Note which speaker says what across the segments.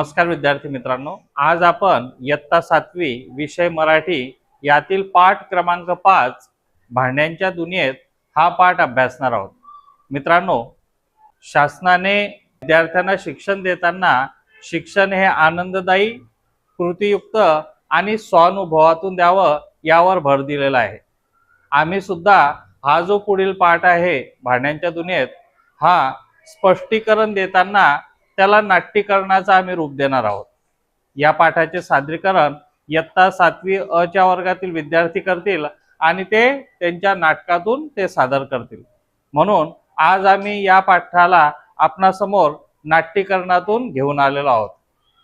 Speaker 1: नमस्कार विद्यार्थी मित्रांनो आज आपण इयत्ता सातवी विषय मराठी यातील पाठ क्रमांक पाच भांड्यांच्या दुनियेत हा पाठ अभ्यासणार आहोत. मित्रांनो शासनाने विद्यार्थ्यांना शिक्षण देताना शिक्षण हे आनंददायी कृतीयुक्त आणि स्वानुभवातून द्यावं यावर भर दिलेला आहे. आम्ही सुद्धा हा जो पुढील पाठ आहे भांड्यांच्या दुनियेत हा स्पष्टीकरण देताना त्याला नाट्यकरणाचं आम्ही रूप देणार आहोत. या पाठाचे सादरीकरण इयत्ता सातवी अ च्या वर्गातील विद्यार्थी करतील आणि ते त्यांच्या नाटकातून ते सादर करतील. म्हणून आज आम्ही या पाठाला आपणासमोर नाट्यकरणातून घेऊन आलेलो आहोत.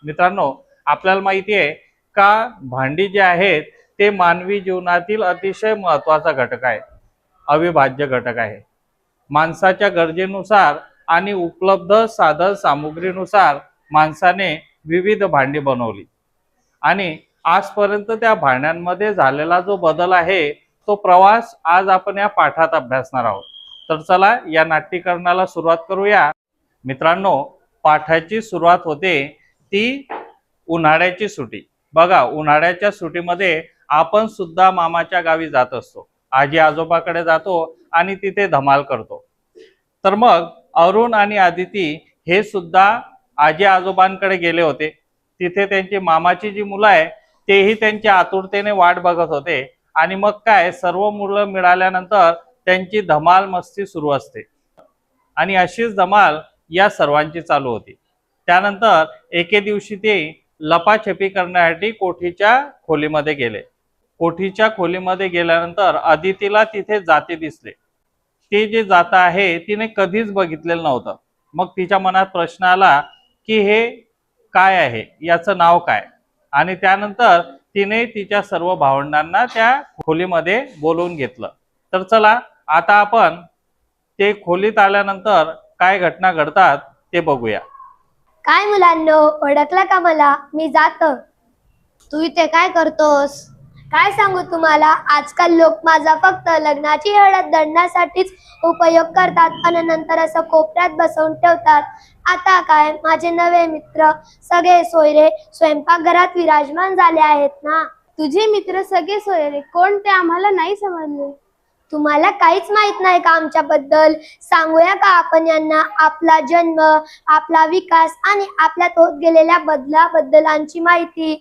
Speaker 1: मित्रांनो आपल्याला माहिती आहे का भांडी जे आहेत ते मानवी जीवनातील अतिशय महत्त्वाचा घटक आहे. अविभाज्य घटक आहे. माणसाच्या गरजेनुसार आणि उपलब्ध साधन सामुग्रीनुसार माणसाने विविध भांडी बनवली. आणि आजपर्यंत त्या भांड्यांमध्ये झालेला जो बदल आहे तो प्रवास आज आपण या पाठात अभ्यासणार आहोत. तर चला या नाट्यकरणाला सुरुवात करूया. मित्रांनो पाठाची सुरुवात होते ती उन्हाळ्याची सुटी. बघा उन्हाळ्याच्या सुटीमध्ये आपण सुद्धा मामाच्या गावी जात असतो. आजी आजोबाकडे जातो आणि तिथे धमाल करतो. तर मग अरुण आणि आदिती हे सुद्धा आजी आजोबांकडे गेले होते. तिथे त्यांची मामाची जी मुलं आहे तेही त्यांच्या आतुरतेने वाट बघत होते. आणि मग काय सर्व मुलं मिळाल्यानंतर त्यांची धमाल मस्ती सुरू असते. आणि अशीच धमाल या सर्वांची चालू होती. त्यानंतर एके दिवशी ते लपाछपी करण्यासाठी कोठीच्या खोलीमध्ये गेले. कोठीच्या खोलीमध्ये गेल्यानंतर अदितीला तिथे जाते दिसले. ते जे जात आहे तिने कधीच बघितलेलं नव्हतं. मग तिच्या मनात प्रश्न आला की हे काय आहे? याचं नाव काय? आणि त्यानंतर तिने तिच्या सर्व भावंडांना त्या खोलीमध्ये बोलवून घेतलं. तर चला आता आपण ते खोलीत आल्यानंतर काय घटना घडतात ते बघूया.
Speaker 2: काय मुलांनो ओळखला का मला? मी जात.
Speaker 3: तू इथे काय करतोस?
Speaker 2: काय सांगू तुम्हाला? आजकाल लोक माझा फक्त लग्नाची हळद दडण्यासाठीच उपयोग करतात आणि नंतर असं कोपऱ्यात बसवून ठेवतात. आता काय? माझे नवे मित्र सगळे सोयरे स्वयंपाकघरात विराजमान झाले आहेत ना?
Speaker 3: तुझे मित्र सगळे सोयरे कोण ते आम्हाला नाही समजले.
Speaker 2: तुम्हाला काहीच माहीत नाही का आमच्याबद्दल? सांगूया का आपण यांना? आपला जन्म आपला विकास आणि आपल्यात होत गेलेल्या बदलाबद्दलांची माहिती.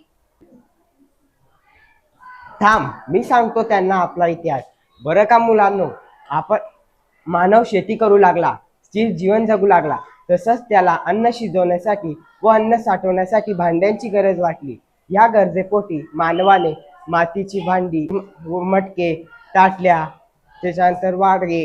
Speaker 4: थांब मी सांगतो त्यांना आपला इतिहास. बरं का मुलांनो? आपण मानव शेती करू लागला स्थिर जीवन जगू लागला तसंच त्याला अन्न शिजवण्यासाठी व अन्न साठवण्यासाठी भांड्यांची गरज वाटली. या गरजेपोटी मानवाने मातीची भांडी मटके ताटल्या त्याच्यानंतर वाडगे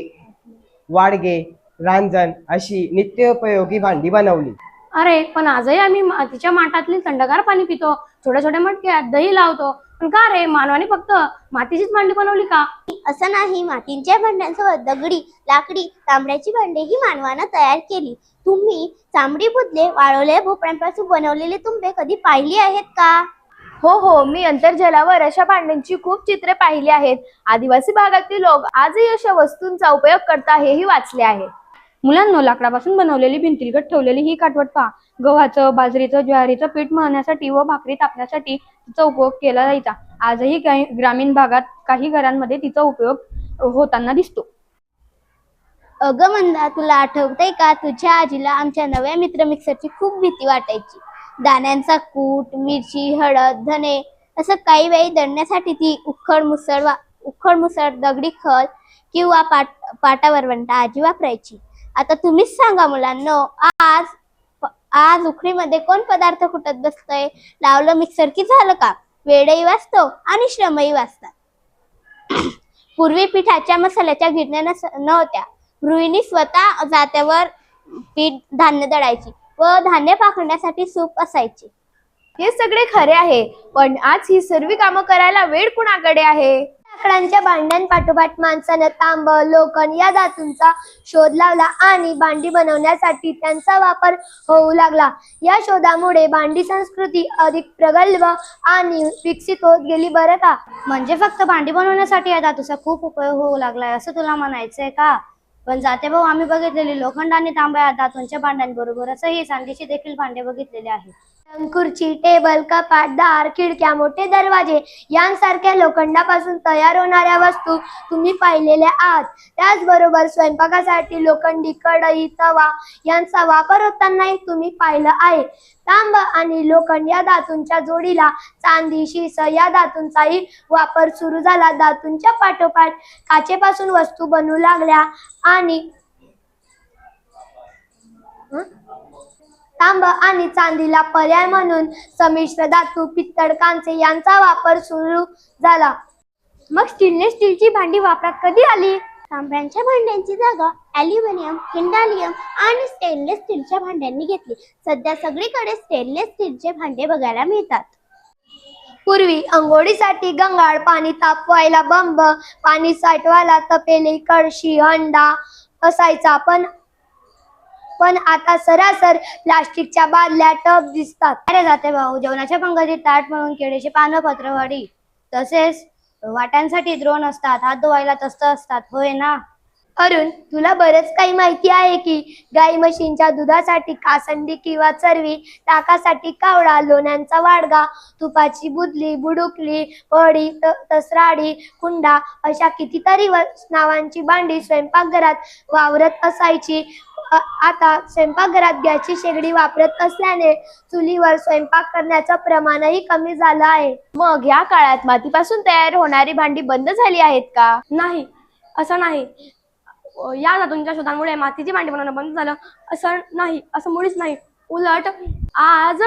Speaker 4: वाडगे रांजण अशी नित्योपयोगी भांडी बनवली.
Speaker 5: अरे पण आजही आम्ही मातीच्या माठातली थंडगार पाणी पितो छोट्या छोट्या मटक्यात दही लावतो पण का रे मानवाने फक्त मातीचीच भांडी बनवली का?
Speaker 3: असं नाही मातींच्या भांड्यांसोबत दगडी लाकडी तांबड्याची भांडेही मानवानं तयार केली. तुम्ही चांबडी बुदले वाळवलेल्या भोपळ्यांपासून बनवलेले तुंबे कधी पाहिली आहेत का?
Speaker 6: हो हो मी अंतर्जलावर अशा भांड्यांची खूप चित्रे पाहिली आहेत. आदिवासी भागातील लोक आजही अशा वस्तूंचा उपयोग करता हेही वाचले आहे.
Speaker 5: मुलांनो लाकडापासून बनवलेली भिंतीलगत ठेवलेली ही काटवट पहा. गव्हाचं बाजरीचं ज्वारीचं पीठ मळण्यासाठी व भाकरी तापण्यासाठी तिचा उपयोग केला जायचा. आजही काही ग्रामीण भागात काही घरांमध्ये तिचा उपयोग होताना दिसतो.
Speaker 3: अगं मंदा तुला आठवतंय का? तुझ्या आजीला आमच्या नव्या मित्र मिक्सरची खूप भीती वाटायची. दाण्यांचा कूट मिरची हळद धने असं काही वेळी दळण्यासाठी ती उखड मुसळ वा उखड मुसळ दगडी खल किंवा पाट पाटावरवंटा आजी वापरायची. आता तुम्हीच सांगा मुलांनो आज आज उखडीमध्ये कोण पदार्थ कुटत बसतोय? लावलं मिक्सर की झालं का? वेळही वाचतो आणि श्रमही वाचतात. पूर्वी पिठाच्या मसाल्याच्या गिरण्या नस- नव्हत्या. गृहिणी स्वतः जात्यावर पीठ धान्य दळायची व धान्य पाखडण्यासाठी सूप असायची.
Speaker 6: हे सगळे खरे आहे पण आज ही सर्व कामं करायला वेळ कुणाकडे आहे?
Speaker 2: लाकडांच्या भांड्यांपाठोपाठ माणसानं तांब लोखंड या धातूंचा शोध लावला आणि भांडी बनवण्यासाठी त्यांचा वापर होऊ लागला. या शोधामुळे भांडी संस्कृती अधिक प्रगल्भ आणि विकसित होत गेली बरं का?
Speaker 3: म्हणजे फक्त भांडी बनवण्यासाठी या धातूचा खूप उपयोग होऊ लागलाय असं तुला म्हणायचंय का? पण जाते भाऊ आम्ही बघितलेली लोखंड आणि तांब्या धातूंच्या भांड्यांबरोबरच ही चांदीची देखील भांडे बघितलेले आहेत.
Speaker 2: खुर्ची टेबल कपाट दार खिडक्या मोठे दरवाजे यांसारख्या लोखंडापासून तयार होणाऱ्या वस्तू तुम्ही पाहिलेल्या आहात. त्याचबरोबर स्वयंपाकासाठी लोखंडी कढई तवा यांचा वापर होतानाही तुम्ही पाहिलं आहे. तांब आणि लोखंड या धातूंच्या जोडीला चांदी शिस या धातूंचाही वापर सुरू झाला. धातूंच्या पाठोपाठ काचेपासून वस्तू बनवू लागल्या आणि तांब आणि चांदीला पर्याय म्हणून संमिश्र धातू पित्तळ कांसे यांचा वापर सुरू झाला.
Speaker 3: मग स्टेनलेस स्टीलची भांडी वापरात कधी आली? तांब्यांच्या भांड्यांची जागा अल्युमिनियम हिंडालियम आणि स्टेनलेस स्टीलच्या भांड्यांनी घेतली. सध्या सगळीकडे स्टेनलेस स्टीलचे भांडे बघायला मिळतात.
Speaker 2: पूर्वी अंघोळीसाठी गंगाळ पाणी तापवायला बंब पाणी साठवायला तपेली कळशी हंडा असायचा पण पण आता सरासर प्लास्टिकच्या बादल्या टब दिसतात. अरे जाते भाऊ जेवणाच्या पंगतीत ताट म्हणून केळीचे पानं पत्रवाडी तसेच वाट्यांसाठी द्रोण असतात हात धुवायला तस्त असतात होय ना? अरुण तुला बरंच काही माहिती आहे की गाई म्हशींच्या दुधासाठी कासंडी किंवा चरवी ताकासाठी कावडा लोण्यांचा वाडगा तुपाची बुदली बुडुकली पडी तसराडी कुंडा अशा कितीतरी नावांची भांडी स्वयंपाकघरात वावरत असायची. आता स्वयंपाकघरात गॅसची शेगडी वापरत असल्याने चुलीवर स्वयंपाक करण्याचं प्रमाणही कमी झालं आहे.
Speaker 6: मग या काळात मातीपासून तयार होणारी भांडी बंद झाली आहेत का?
Speaker 5: नाही असं नाही. या धातूंच्या शोधांमुळे मातीची भांडी बनवणं बंद झालं. असं नाही असं मुळीच नाही. उलट आज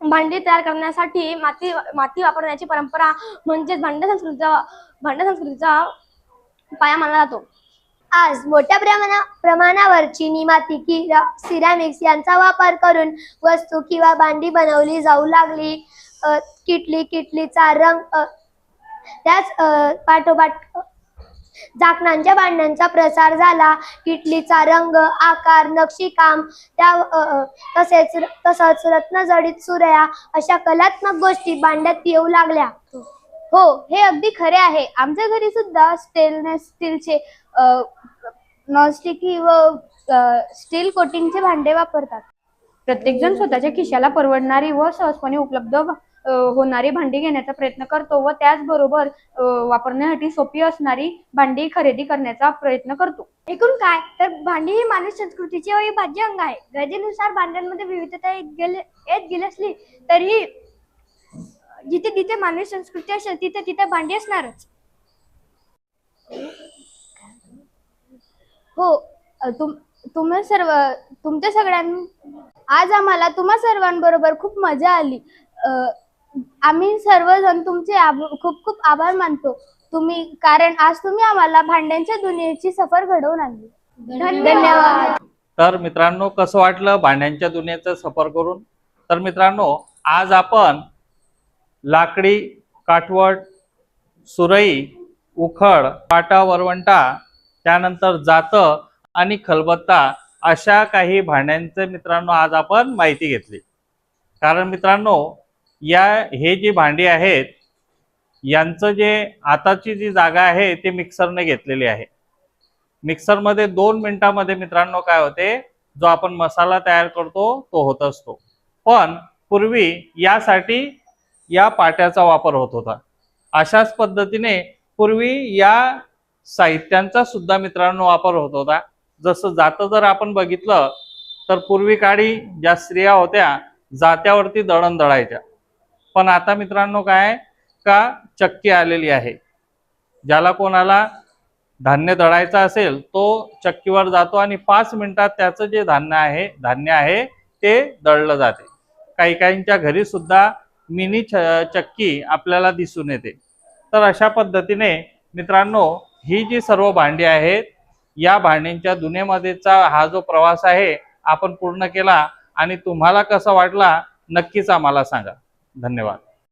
Speaker 5: भांडी तयार करण्यासाठी माती माती वापरण्याची परंपरा म्हणजेच भांड संस्कृतीचा भांड संस्कृतीचा पाया मानला जातो.
Speaker 2: आज मोठ्या प्रमाणा प्रमाणावर चिनी माती किंवा सिरॅमिक्स यांचा वापर करून वस्तू किंवा भांडी बनवली जाऊ लागली. किटली किटलीचा रंग त्याच पाठोपाठ झाकणांच्या भांड्यांचा प्रसार झाला. किटलीचा रंग आकार नक्षीकाम त्या तसेच तसंच रत्नजडित सुरया अशा कलात्मक गोष्टी भांड्यात येऊ लागल्या.
Speaker 6: हो हे अगदी खरे आहे. आमच्या घरी सुद्धा स्टेनलेस स्टीलचे नॉनस्टिकी व स्टील कोटिंगचे भांडे वापरतात.
Speaker 5: प्रत्येकजण स्वतःच्या खिशाला परवडणारी व सहजपणे उपलब्ध होणारी भांडी घेण्याचा प्रयत्न करतो व त्याचबरोबर वापरण्यासाठी सोपी असणारी भांडी खरेदी करण्याचा प्रयत्न करतो.
Speaker 3: एकूण काय? तर भांडी ही मानवी संस्कृतीचे अविभाज्य अंग आहे. गरजेनुसार भांड्यांमध्ये विविधता येत गेले येत गेली असली तरीही जिथे जिथे मानवी संस्कृती असेल तिथे तिथे भांडी असणारच.
Speaker 6: हो तुम तुम्ही सर्व तुमच्या सगळ्यां आज आम्हाला तुम्हा सर्वांबरोबर खूप मजा आली. अ, आम्ही सर्वजण तुमचे आभ- खूप खूप आभार मानतो. तुम्ही कारण आज तुम्ही आम्हाला भांड्यांच्या दुनियेची सफर घडवून आणली. धन्यवाद.
Speaker 1: तर मित्रांनो कसं वाटलं भांड्यांच्या दुनियेचं सफर करून? तर मित्रांनो आज आपण लाकडी काठवट सुरई उखळ पाटा वरवंटा त्यानंतर जातं आणि खलबत्ता अशा काही भांड्यांचे मित्रांनो आज आपण माहिती घेतली. कारण मित्रांनो या हे जी भांडी आहेत यांचं जे आताची जी जागा आहे ते मिक्सरने घेतलेली आहे. मिक्सरमध्ये दोन मिनिटामध्ये मित्रांनो काय होते जो आपण मसाला तयार करतो तो होत असतो. पण पूर्वी यासाठी या पाट्याचा वापर होत होता. अशाच पद्धतीने पूर्वी या साहित्यांचा सुद्धा मित्रांनो वापर होत होता. जसं जातं जर आपण बघितलं तर पूर्वी काळी ज्या स्त्रिया होत्या जात्यावरती दळण दळायच्या. पण आता मित्रांनो काय का चक्की आलेली आहे. ज्याला कोणाला धान्य दळायचं असेल तो चक्कीवर जातो आणि पाच मिनिटात त्याचं जे धान्य आहे धान्य आहे ते दळलं जाते. काही काहींच्या घरी सुद्धा मिनी छ चक्की आपल्याला दिसून येते. तर अशा पद्धतीने मित्रांनो ही जी सर्व भांडी आहेत या भांड्यांच्या दुनियेमध्येचा हा जो प्रवास आहे आपण पूर्ण केला आणि तुम्हाला कसा वाटला नक्कीच आम्हाला सांगा. धन्यवाद.